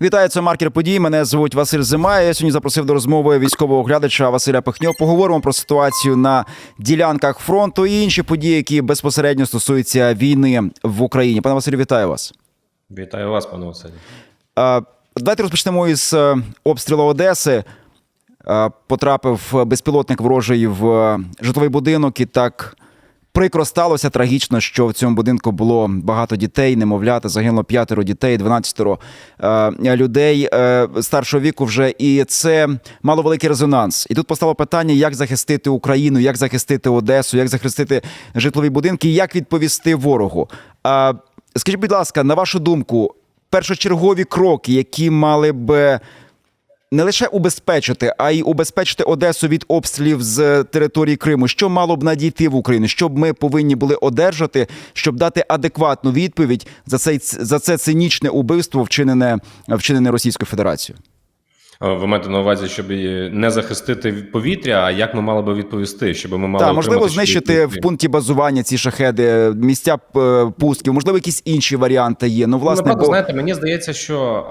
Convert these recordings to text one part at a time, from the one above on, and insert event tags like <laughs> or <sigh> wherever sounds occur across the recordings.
Вітаю, це маркер подій. Мене звуть Василь Зима. Я сьогодні запросив до розмови військового оглядача Василя Пихньо. Поговоримо про ситуацію на ділянках фронту і інші події, які безпосередньо стосуються війни в Україні. Пане Василю, вітаю вас. Вітаю вас, пане Василі. Е, Давайте розпочнемо із е, обстрілу Одеси. Е, Потрапив безпілотник ворожий в е, житловий будинок, і так прикро сталося трагічно, що в цьому будинку було багато дітей, немовляти, загинуло п'ятеро дітей, 12 е, людей е, старшого віку вже. І це мало великий резонанс. І тут постало питання, як захистити Україну, як захистити Одесу, як захистити житлові будинки, як відповісти ворогу. Скажіть, будь ласка, на вашу думку, першочергові кроки, які мали б не лише убезпечити, а й убезпечити Одесу від обстрілів з території Криму, що мало б надійти в Україну, що б ми повинні були одержати, щоб дати адекватну відповідь за цей за це цинічне убивство, вчинене вчинене Російською Федерацією. Е, Ви маєте на увазі, щоб не захистити повітря, а як ми мали би відповісти? Щоб ми мали Так, можливо, знищити в пункті базування ці шахеди, місця е, пустків, можливо, якісь інші варіанти є. Ну, Ну, власне, бо... знаєте, мені здається, що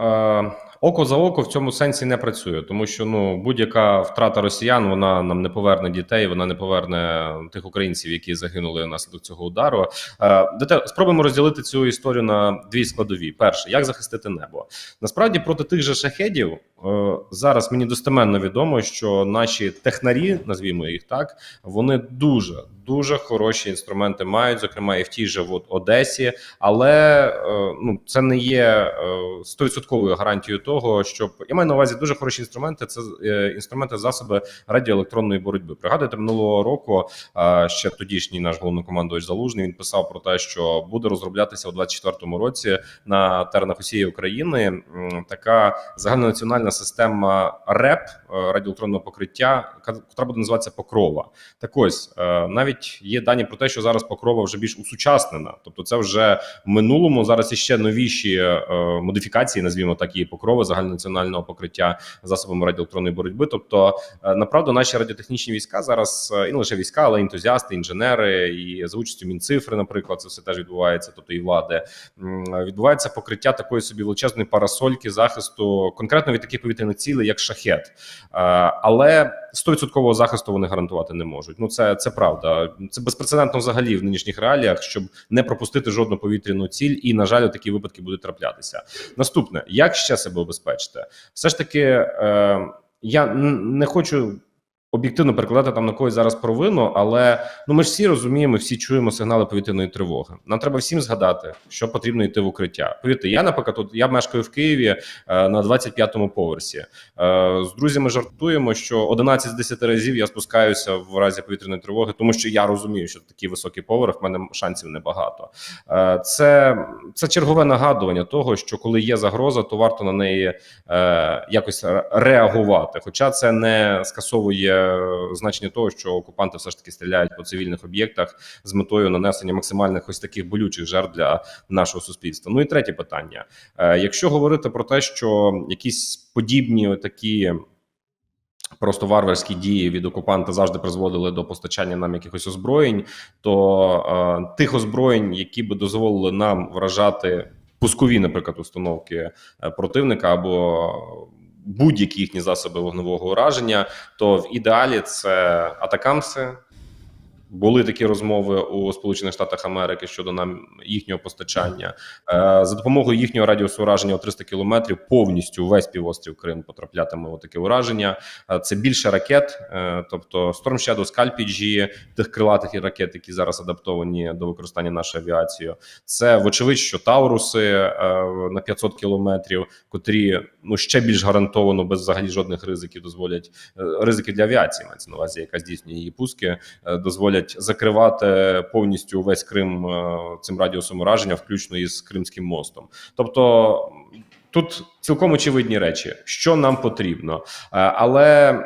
е, око за око в цьому сенсі не працює, тому що ну будь-яка втрата росіян вона нам не поверне дітей, вона не поверне тих українців, які загинули внаслідок цього удару. Е, дайте спробуємо розділити цю історію на дві складові. Перше, як захистити небо. Насправді проти тих же шахедів е, зараз мені достеменно відомо, що наші технарі, назвімо їх так, вони дуже дуже хороші інструменти мають, зокрема і в тій же от Одесі, але е, ну це не є е, стовідсотковою гарантією того, щоб я маю на увазі дуже хороші інструменти. Це е, інструменти засоби радіоелектронної боротьби. Пригадуєте, минулого року ще тодішній наш головнокомандувач Залужний він писав про те, що буде розроблятися у 24-му році на теренах усієї України така загальнонаціональна система РЕП радіоелектронного покриття, яка- буде називатися Покрова. Так ось е, навіть є дані про те, що зараз Покрова вже більш усучаснена, тобто це вже в минулому зараз іще новіші е, модифікації, назвімо так, її покрови загальнонаціонального покриття засобами радіоелектронної боротьби. Тобто, е, направду, наші радіотехнічні війська зараз е, і не лише війська, але ентузіасти, інженери, і за участю мінцифри, наприклад, це все теж відбувається, тобто і влади. Відбувається покриття такої собі величезної парасольки захисту конкретно від таких повітряних цілей, як шахет. Е, Але 100% захисту вони гарантувати не можуть. Ну це, це правда. Це безпрецедентно взагалі в нинішніх реаліях, щоб не пропустити жодну повітряну ціль, і на жаль, такі випадки будуть траплятися. Наступне, як ще себе обезпечити? Все ж таки, е, я не хочу. Об'єктивно перекладати там на когось зараз провину, але ну ми ж всі розуміємо, всі чуємо сигнали повітряної тривоги. Нам треба всім згадати, що потрібно йти в укриття. Повірте, я наприклад, тут я мешкаю в Києві е, на 25-му поверсі. Е, з друзями жартуємо, що 11 з 10 разів я спускаюся в разі повітряної тривоги, тому що я розумію, що такий високий поверх в мене шансів небагато. Е, це, це чергове нагадування того, що коли є загроза, то варто на неї е, якось реагувати. Хоча це не скасовує значення того, що окупанти все ж таки стріляють по цивільних об'єктах з метою нанесення максимальних ось таких болючих жертв для нашого суспільства. Ну і третє питання: Е, якщо говорити про те, що якісь подібні такі. Просто варварські дії від окупанта завжди призводили до постачання нам якихось озброєнь, то е, тих озброєнь, які би дозволили нам вражати пускові, наприклад, установки е, противника або будь-які їхні засоби вогневого ураження, то в ідеалі це атакамси. Були такі розмови у Сполучених Штатах Америки щодо нам їхнього постачання Е, за допомогою їхнього радіусу ураження у 300 кілометрів. Повністю весь півострів Крим потраплятиме у таке ураження. Е, Це більше ракет, е, тобто Storm Shadow, Scalp PG, тих крилатих ракет, які зараз адаптовані до використання нашою авіацією. Це вочевидь, що Тауруси на 500 кілометрів, котрі ну ще більш гарантовано без взагалі жодних ризиків дозволять ризиків для авіації. Мається на увазі, яка здійснює її пуски, е, дозволять закривати повністю весь Крим е, цим радіусом ураження, включно із Кримським мостом. Тобто тут цілком очевидні речі, що нам потрібно. Е, Але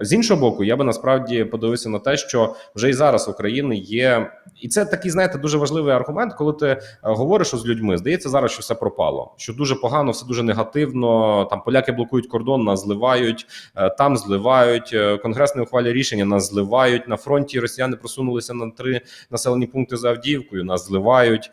з іншого боку, я би насправді подивився на те, що вже і зараз в Україні є, і це такий, знаєте, дуже важливий аргумент, коли ти е, говориш з людьми. Здається, зараз що все пропало, що дуже погано, все дуже негативно. Там поляки блокують кордон, нас зливають, е, там зливають. Конгрес не ухвалює рішення, нас зливають на фронті. Росіяни просунулися на три населені пункти за Авдіївкою. Нас зливають.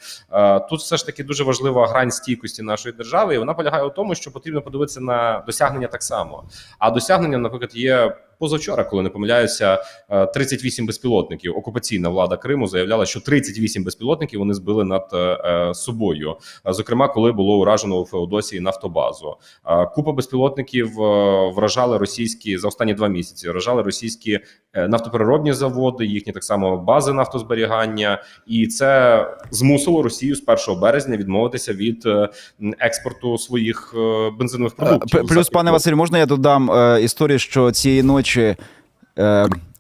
Тут все ж таки дуже важлива грань стійкості нашої держави, і вона полягає полягає у тому, що потрібно подивитися на досягнення так само. А досягнення, наприклад, є. Позавчора, коли не помиляюся, е, 38 безпілотників. Окупаційна влада Криму заявляла, що 38 безпілотників вони збили над е, е, собою. Е, Зокрема, коли було уражено у Феодосії нафтобазу. Е, Купа безпілотників е, вражали російські за останні два місяці. Вражали російські е, нафтопереробні заводи, їхні так само бази нафтозберігання, і це змусило Росію з 1 березня відмовитися від е, експорту своїх е, бензинових Е, продуктів. Плюс, пане Василь, можна я додам е, історію, що цієї ночі е,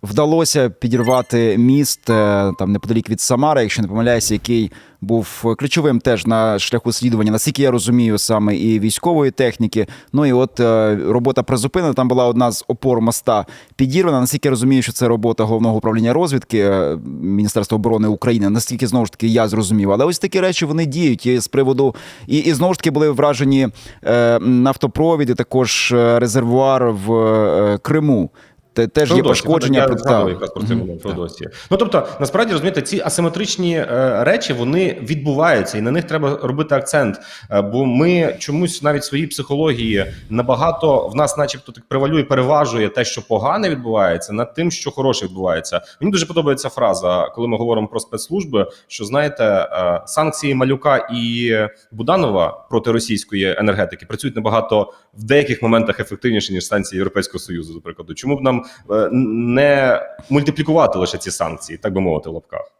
вдалося підірвати міст е, там неподалік від Самара, якщо не помиляюся, який був ключовим теж на шляху слідування, наскільки я розумію, саме і військової техніки. Ну і от е, робота призупинена. Там була одна з опор моста підірвана. Наскільки я розумію, що це робота головного управління розвідки е, Міністерства оборони України. Наскільки знову ж таки я зрозумів. Але ось такі речі вони діють і з приводу і, і знову ж таки були вражені е, нафтопровід, також резервуар в Криму. Те теж є пошкодження. Якраз про цей Мгм. момент Ну тобто, насправді розумієте, ці асиметричні е, речі вони відбуваються, і на них треба робити акцент. Е, бо ми чомусь навіть в своїй психології набагато в нас, начебто, так превалює, переважує те, що погане відбувається, над тим, що хороше відбувається. Мені дуже подобається фраза, коли ми говоримо про спецслужби. Що знаєте, е, санкції Малюка і Буданова проти російської енергетики працюють набагато в деяких моментах ефективніше ніж санкції Європейського союзу. До прикладу, чому б нам не мультиплікувати лише ці санкції, так би мовити, в лапках.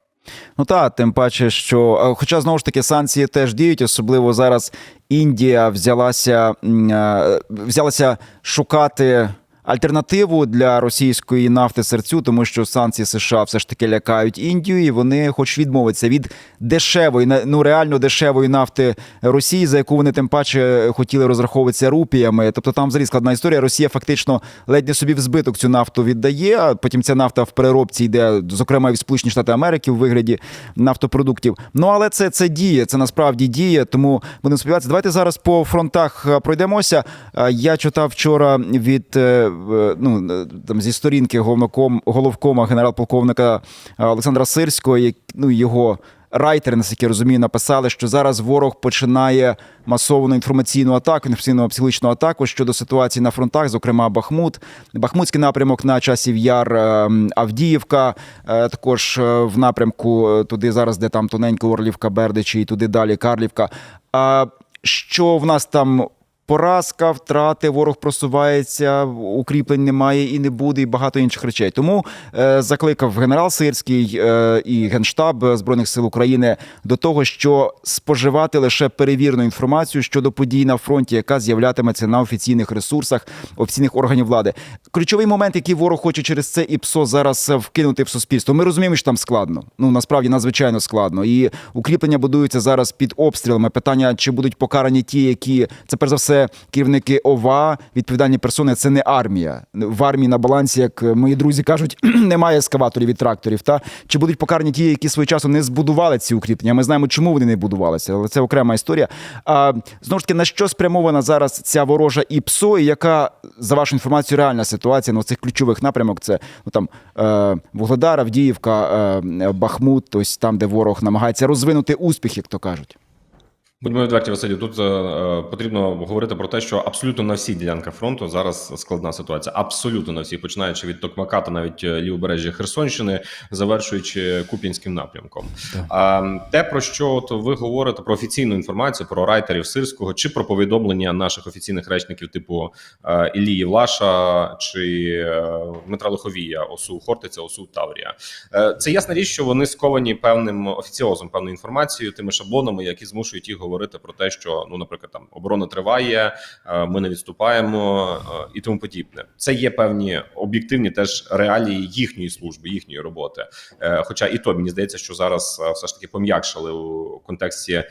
Ну так, тим паче, що е, хоча знову ж таки санкції теж діють, особливо зараз Індія взялася, е, взялася шукати. Альтернативу для російської нафти серцю, тому що санкції США все ж таки лякають Індію, і вони хочуть відмовитися від дешевої, ну реально дешевої нафти Росії, за яку вони тим паче хотіли розраховуватися рупіями. Тобто там взагалі складна історія. Росія фактично ледь не собі в збиток цю нафту віддає. А потім ця нафта в переробці йде, зокрема, і в Сполучені Штати Америки в вигляді нафтопродуктів. Ну але це, це діє, це насправді діє. Тому будемо сподіватися. Давайте зараз по фронтах пройдемося. Я читав вчора від е, ну там зі сторінки головноком головкома генерал-полковника Олександра Сирського, як ну його. Райтери, наскільки я розумію, написали, що зараз ворог починає масовану інформаційну атаку, інформаційну психологічну атаку щодо ситуації на фронтах, зокрема Бахмут, Бахмутський напрямок на часів Яр, е, Авдіївка, е, також е, в напрямку е, туди зараз, де там тоненько Орлівка, Бердичі, і туди далі Карлівка. А що в нас там? Поразка, втрати, ворог просувається, укріплень немає і не буде, і багато інших речей. Тому е, закликав генерал Сирський е, і генштаб збройних сил України до того, що споживати лише перевірену інформацію щодо подій на фронті, яка з'являтиметься на офіційних ресурсах офіційних органів влади. Ключовий момент, який ворог хоче через це і ПСО зараз е, вкинути в суспільство. Ми розуміємо, що там складно. Ну насправді надзвичайно складно. І укріплення будуються зараз під обстрілами. Питання, чи будуть покарані ті, які це перш за все керівники ОВА, відповідальні персони. Це не армія. В армії на балансі, як мої друзі кажуть, <clears throat> немає ескаваторів і тракторів. Та чи будуть покарані ті, які свого часу не збудували ці укріплення? Ми знаємо, чому вони не будувалися, але це окрема історія. А знову ж таки, на що спрямована зараз ця ворожа ІПСО, і яка за вашу інформацію реальна ситуація на цих ключових напрямок? Це ну там е, Вугледар, Авдіївка, е, Бахмут, ось там, де ворог намагається розвинути успіх, як то кажуть. Будьмо відверті, Василю. Тут е, е, потрібно говорити про те, що абсолютно на всіх ділянках фронту зараз складна ситуація. Абсолютно на всіх, починаючи від Токмака та навіть е, лівобережжя Херсонщини, завершуючи Куп'янським напрямком. А те, про що от ви говорите про офіційну інформацію про райтерів сирського чи про повідомлення наших офіційних речників, типу е, Ілії Влаша чи е, Дмитра Лиховія, ОСУ Хортиця, ОСУ Таврія. Е, Це ясна річ, що вони сковані певним офіціозом, певною інформацією, тими шаблонами, які змушують їх говорити про те, що ну, наприклад, там оборона триває, е, ми не відступаємо е, і тому подібне. Це є певні об'єктивні теж реалії їхньої служби, їхньої роботи. Е, Хоча і то мені здається, що зараз все ж таки пом'якшили у контексті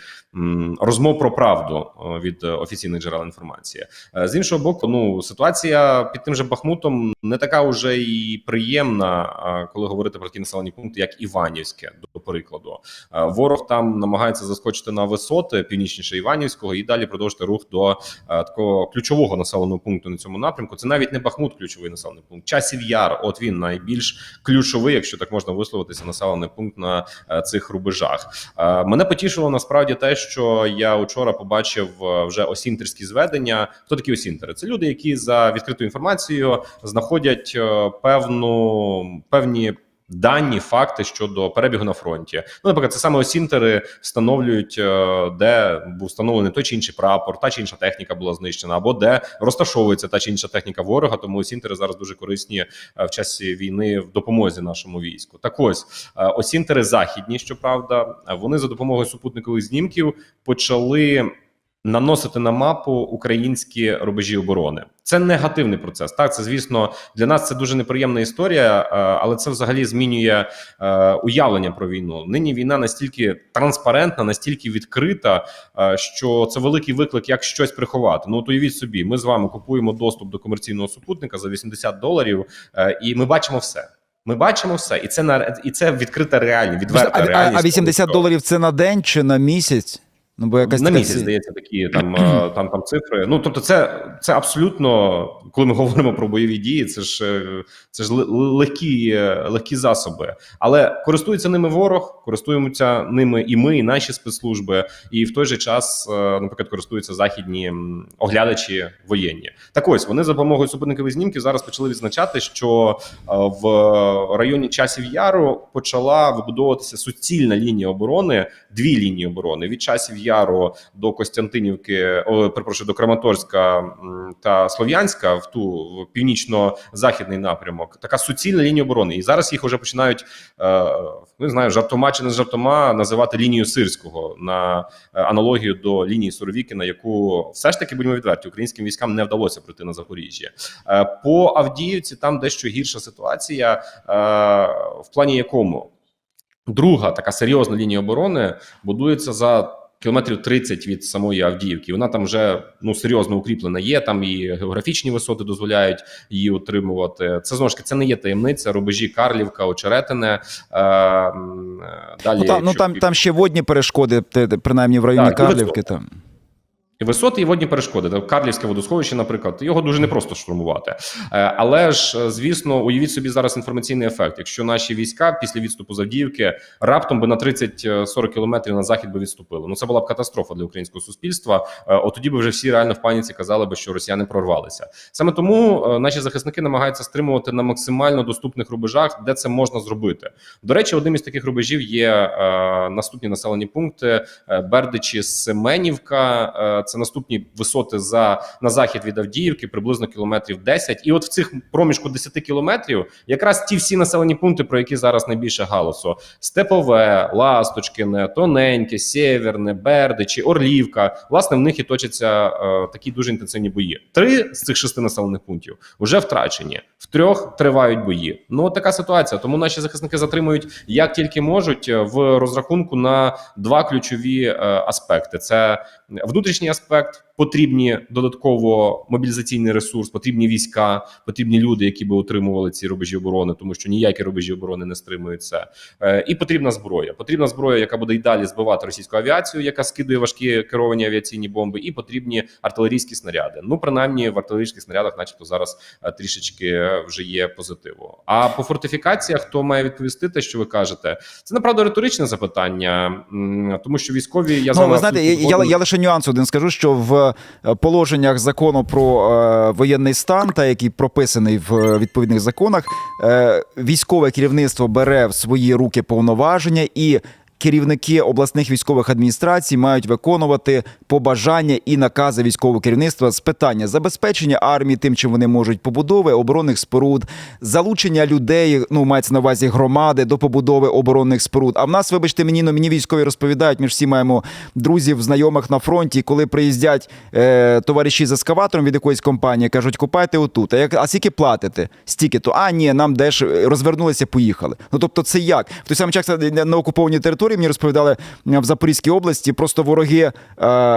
розмов про правду від офіційних джерел інформації. З іншого боку, ну ситуація під тим же Бахмутом не така уже і приємна, коли говорити про такі населені пункти, як Іванівське, до прикладу. Ворог там намагається заскочити на висоти північніше Іванівського, і далі продовжити рух до е, такого ключового населеного пункту на цьому напрямку. Це навіть не Бахмут, ключовий населений пункт. Часів Яр, от він найбільш ключовий, якщо так можна висловитися, населений пункт на е, цих рубежах. Е, Мене потішило насправді те, що я учора побачив вже осінтерські зведення. Хто такі осінтери? Це люди, які за відкритою інформацією знаходять певну певні. Дані, факти щодо перебігу на фронті. Ну, наприклад, це саме осінтери встановлюють, е, де був встановлений той чи інший прапор, та чи інша техніка була знищена, або де розташовується та чи інша техніка ворога. Тому осінтери зараз дуже корисні е, в часі війни в допомозі нашому війську. Так ось е, осінтери західні, щоправда, вони за допомогою супутникових знімків почали. Наносити на мапу українські рубежі оборони це негативний процес. Так, це звісно для нас це дуже неприємна історія, е, але це взагалі змінює е, уявлення про війну. Нині війна настільки транспарентна, настільки відкрита, е, що це великий виклик, як щось приховати. Ну от уявіть собі, ми з вами купуємо доступ до комерційного супутника за 80 доларів, і ми бачимо все. Ми бачимо все, і це на і це відкрита реальність, відверта а, реальність. а 80 доларів це на день чи на місяць? Ну, бо якась на така місяць здається такі там, там там цифри. Ну тобто, це це абсолютно, коли ми <laughs> говоримо про бойові дії, це ж е, це ж легкі, е, легкі засоби. Але користується ними ворог, користуємося ними і ми, і наші спецслужби, і в той же час, е, наприклад, користуються західні оглядачі воєнні. Так ось вони за допомогою супутникових знімків зараз почали відзначати, що в районі часів яру почала вибудовуватися суцільна лінія оборони, дві лінії оборони від часів яру до Костянтинівки, о, перепрошую, до Краматорська та Слов'янська в ту північно-західний напрямок. Така суцільна лінія оборони. І зараз їх вже починають е, не знаю, жартома чи не жартома називати лінією сирського на е, аналогію до лінії Суровікіна, яку все ж таки будемо відверті, українським військам не вдалося пройти на Запоріжжя. Е, По Авдіївці там дещо гірша ситуація, в плані якому друга така серйозна лінія оборони будується за. Кілометрів 30 від самої Авдіївки. Вона там вже ну серйозно укріплена. Є там і географічні висоти дозволяють її отримувати. Це знову ж таки це не є таємниця. Рубежі Карлівка, Очеретине. Е, е, далі Ну, там, ну, там, там ще водні перешкоди, принаймні в районі Так, Карлівки. Там. Висоти і водні перешкоди. Карлівське водосховище, наприклад, його дуже непросто штурмувати. Е, Але ж, е, звісно, уявіть собі зараз інформаційний ефект. Якщо наші війська після відступу з Авдіївки раптом би на 30-40 кілометрів на захід би відступили. Ну це була б катастрофа для українського суспільства. Е, От тоді би вже всі реально в паніці казали би, що росіяни прорвалися. Саме тому наші захисники намагаються стримувати на максимально доступних рубежах, де це можна зробити. До речі, одним із таких рубежів є наступні населені пункти: Бердичі, Семенівка. Е, це наступні висоти за на захід від Авдіївки, приблизно кілометрів 10. І от в цих проміжку 10 кілометрів якраз ті всі населені пункти, про які зараз найбільше галасу: Степове, Ласточкине, Тоненьке, Сєверне, Бердичі, Орлівка. Власне, в них і точаться е, такі дуже інтенсивні бої. Три з цих шести населених пунктів вже втрачені. В трьох тривають бої. Ну от така ситуація. Тому наші захисники затримують як тільки можуть е, в розрахунку на два ключові е, аспекти: це внутрішній aspect. Потрібні додатково мобілізаційний ресурс, потрібні війська, потрібні люди, які би утримували ці рубежі оборони, тому що ніякі рубежі оборони не стримують це. Е, і потрібна зброя. Потрібна зброя, яка буде й далі збивати російську авіацію, яка скидує важкі керовані авіаційні бомби, і потрібні артилерійські снаряди. Ну принаймні в артилерійських снарядах, начебто, зараз е, трішечки вже є позитиву. А по фортифікаціях, хто має відповісти те, що ви кажете, це направду риторичне запитання, тому що військові я Ну, ви знаєте, я, я, я лише нюанс один скажу, що в е, положеннях закону про е, воєнний стан, та який прописаний в е, відповідних законах, е, військове керівництво бере в свої руки повноваження і. Керівники обласних військових адміністрацій мають виконувати побажання і накази військового керівництва з питання забезпечення армії тим, чим вони можуть побудови оборонних споруд, залучення людей, ну мається на увазі громади до побудови оборонних споруд. А в нас, вибачте, мені ну мені військові розповідають. Ми ж всі маємо друзів, знайомих на фронті. Коли приїздять е, товариші з ескаватором від якоїсь компанії, кажуть, купайте отут. А як а скільки платите? Стільки то а ні, нам деш розвернулися, поїхали. Ну тобто, це як в той самий час на, на окупованій території історії мені розповідали е, в Запорізькій області. Просто вороги, е,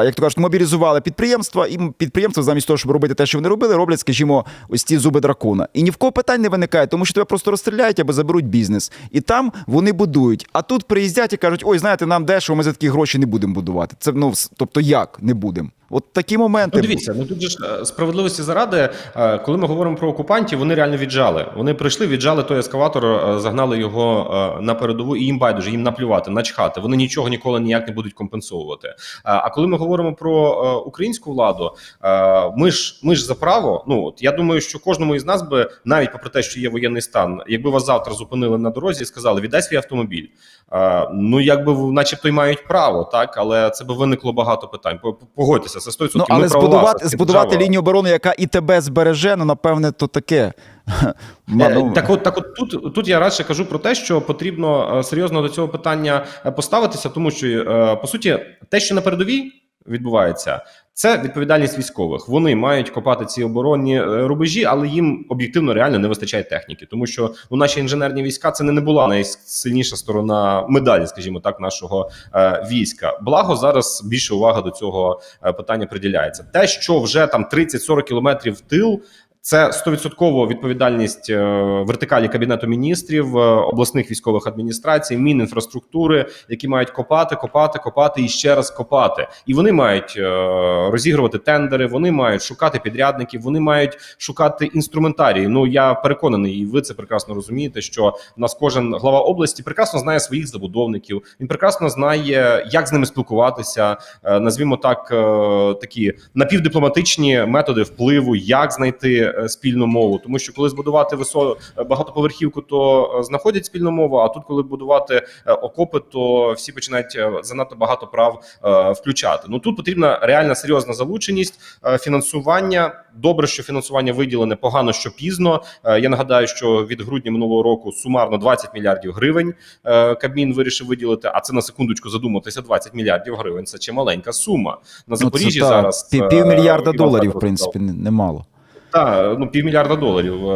як то кажуть, мобілізували підприємства, і підприємства, замість того, щоб робити те, що вони робили, роблять, скажімо, ось ці зуби дракона. І ні в кого питань не виникає, тому що тебе просто розстріляють або заберуть бізнес. І там вони будують. А тут приїздять і кажуть: ой, знаєте, нам дешево, ми за такі гроші не будемо будувати. Це ну тобто як не будемо? От такі моменти. Ну, дивіться, ну тут же ж е, справедливості заради, е, коли ми говоримо про окупантів, вони реально віджали. Вони прийшли, віджали той ескаватор, е, загнали його на передову, і їм байдуже, їм наплювати, начхати. Вони нічого ніколи ніяк не будуть компенсовувати. А коли ми говоримо про українську владу, ми ж ми ж за право. Ну от я думаю, що кожному із нас би, навіть попри те, що є воєнний стан, якби вас завтра зупинили на дорозі і сказали, віддай свій автомобіль. Ну якби начебто й мають право, так але це би виникло багато питань. Погодьтеся, це 100%. Ну, але збудувати, збудувати лінію оборони, яка і тебе збереже, ну напевне, то таке. <laughs> Е, Так, от так, от тут тут я радше кажу про те, що потрібно е, серйозно до цього питання е, поставитися, тому що по суті, те, що на передовій відбувається, це відповідальність військових. Вони мають копати ці оборонні е, рубежі, але їм об'єктивно реально не вистачає техніки, тому що ну, наші інженерні війська це не, не була найсильніша сторона медалі, скажімо так, нашого е, війська. Благо зараз більше уваги до цього е, питання приділяється. Те, що вже там 30-40 кілометрів в тил. Це стовідсотково відповідальність е, вертикалі кабінету міністрів, е, обласних військових адміністрацій, мінінфраструктури, які мають копати, копати, копати і ще раз копати. І вони мають е, розігрувати тендери, вони мають шукати підрядників, вони мають шукати інструментарії. Ну я переконаний, і ви це прекрасно розумієте. Що в нас кожен глава області прекрасно знає своїх забудовників. Він прекрасно знає, як з ними спілкуватися. Назвімо так, такі напівдипломатичні методи впливу, як знайти спільну мову. Тому що коли збудувати висо багатоповерхівку, то е, знаходять спільну мову. А тут, коли будувати е, окопи, то всі починають е, занадто багато прав е, включати. Ну тут потрібна реальна серйозна залученість е, фінансування. Добре, що фінансування виділене, погано, що пізно. Е, Я нагадаю, що від грудня минулого року сумарно 20 мільярдів гривень е, Кабмін вирішив виділити. А це на секундочку задуматися 20 мільярдів гривень. Це чималенька сума на ну, це Запоріжжі зараз. е, півмільярда доларів, в принципі, не- немало. Так, ну півмільярда доларів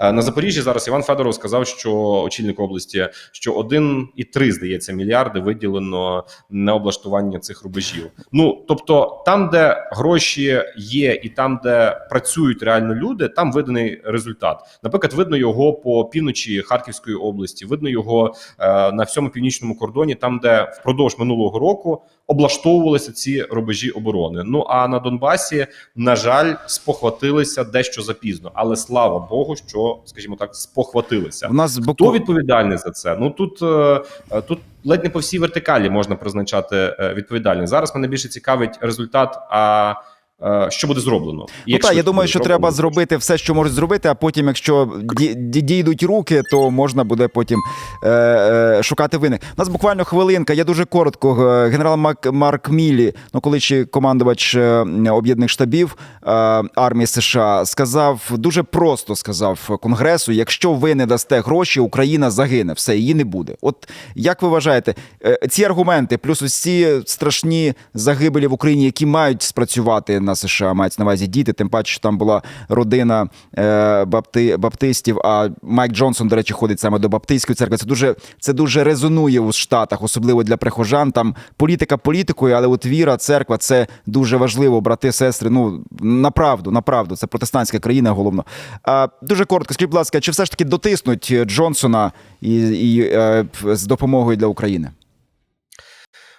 Е, на Запоріжжі. Зараз Іван Федоров сказав, що очільник області, що 1,3, здається, мільярди виділено на облаштування цих рубежів. Ну тобто, там, де гроші є, і там, де працюють реально люди, там виданий результат. Наприклад, видно його по півночі Харківської області, видно його е, на всьому північному кордоні, там, де впродовж минулого року облаштовувалися ці рубежі оборони. Ну а на Донбасі, на жаль, спохватилися дещо запізно, але слава Богу, що скажімо так, спохватилися. У нас Хто відповідальний за це? Ну тут, е, е, тут ледь не по всій вертикалі можна призначати е, відповідальність. Зараз мене більше цікавить результат. А що буде зроблено? Ну так, я думаю, що зроблено. треба зробити все, що можуть зробити, а потім, якщо ді- ді- дійдуть руки, то можна буде потім е, е, шукати винних. У нас буквально хвилинка. Я дуже коротко. Е, Генерал Мак, Марк Мілі, ну колишній командувач е, об'єднаних штабів е, армії США, сказав дуже просто сказав Конгресу: якщо ви не дасте гроші, Україна загине, все її не буде. От як ви вважаєте, е, ці аргументи, плюс усі страшні загибелі в Україні, які мають спрацювати на США, мають на увазі діти, тим паче, що там була родина е, бапти, баптистів. А Майк Джонсон, до речі, ходить саме до баптистської церкви. Це дуже це дуже резонує у Штатах, особливо для прихожан. Там політика політикою, але от віра, церква це дуже важливо, брати, сестри. Ну направду, направду, це протестантська країна, головно. А, дуже коротко, скажіть, будь ласка, чи все ж таки дотиснуть Джонсона і, і е, з допомогою для України?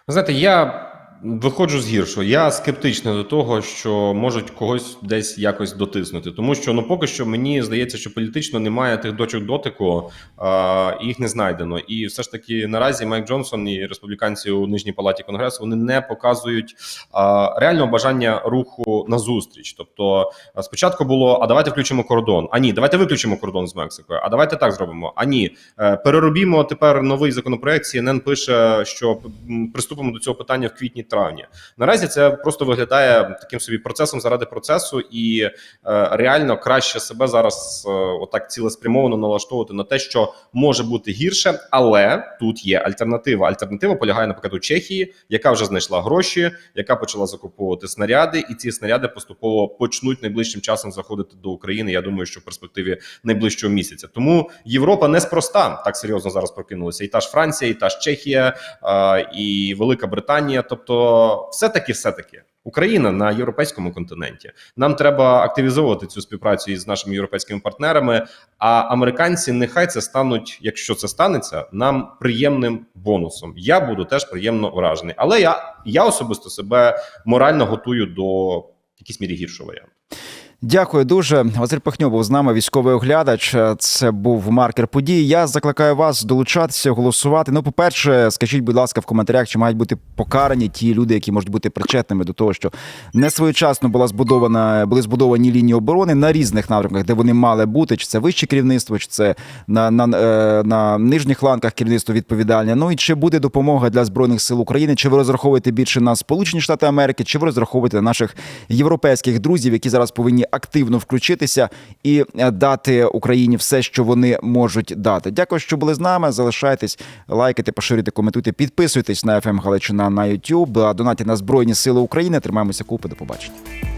Ви знаєте, я виходжу з гіршого. Я скептичний до того, що можуть когось десь якось дотиснути. Тому що ну поки що мені здається, що політично немає тих дочок дотику, а, їх не знайдено. І все ж таки наразі Майк Джонсон і республіканці у нижній палаті конгресу вони не показують а, реального бажання руху на зустріч. Тобто, спочатку було: а давайте включимо кордон. А ні, давайте виключимо кордон з Мексикою. А давайте так зробимо. А ні, Е, переробімо тепер новий законопроект. CNN пише, що приступимо до цього питання в квітні травні. Наразі це просто виглядає таким собі процесом заради процесу, і е, реально краще себе зараз е, отак цілеспрямовано налаштовувати на те, що може бути гірше, але тут є альтернатива. Альтернатива полягає, наприклад, у Чехії, яка вже знайшла гроші, яка почала закуповувати снаряди, і ці снаряди поступово почнуть найближчим часом заходити до України. Я думаю, що в перспективі найближчого місяця. Тому Європа неспроста так серйозно зараз прокинулася. І та ж Франція, і та ж Чехія, е, і Велика Британія. Тобто, все таки, все таки. Україна на європейському континенті. Нам треба активізовувати цю співпрацю із нашими європейськими партнерами. А американці нехай це стануть, якщо це станеться, нам приємним бонусом. Я буду теж приємно вражений. Але я, я особисто себе морально готую до якійсь мірі гіршого варіанту. Дякую дуже. Василь Пахньо був з нами, військовий оглядач. Це був маркер подій. Я закликаю вас долучатися, голосувати. Ну, по-перше, скажіть, будь ласка, в коментарях, чи мають бути покарані ті люди, які можуть бути причетними до того, що не своєчасно була збудована, були збудовані лінії оборони на різних напрямках, де вони мали бути, чи це вище керівництво, чи це на, на, е, на нижніх ланках керівництво відповідальне. Ну і чи буде допомога для збройних сил України? Чи ви розраховуєте більше на Сполучені Штати Америки, чи ви розраховуєте на наших європейських друзів, які зараз повинні активно включитися і е, дати Україні все, що вони можуть дати? Дякую, що були з нами. Залишайтесь, лайкайте, поширюйте, коментуйте, підписуйтесь на FM Галичина на YouTube, Донатіть на Збройні Сили України. Тримаємося купи. До побачення.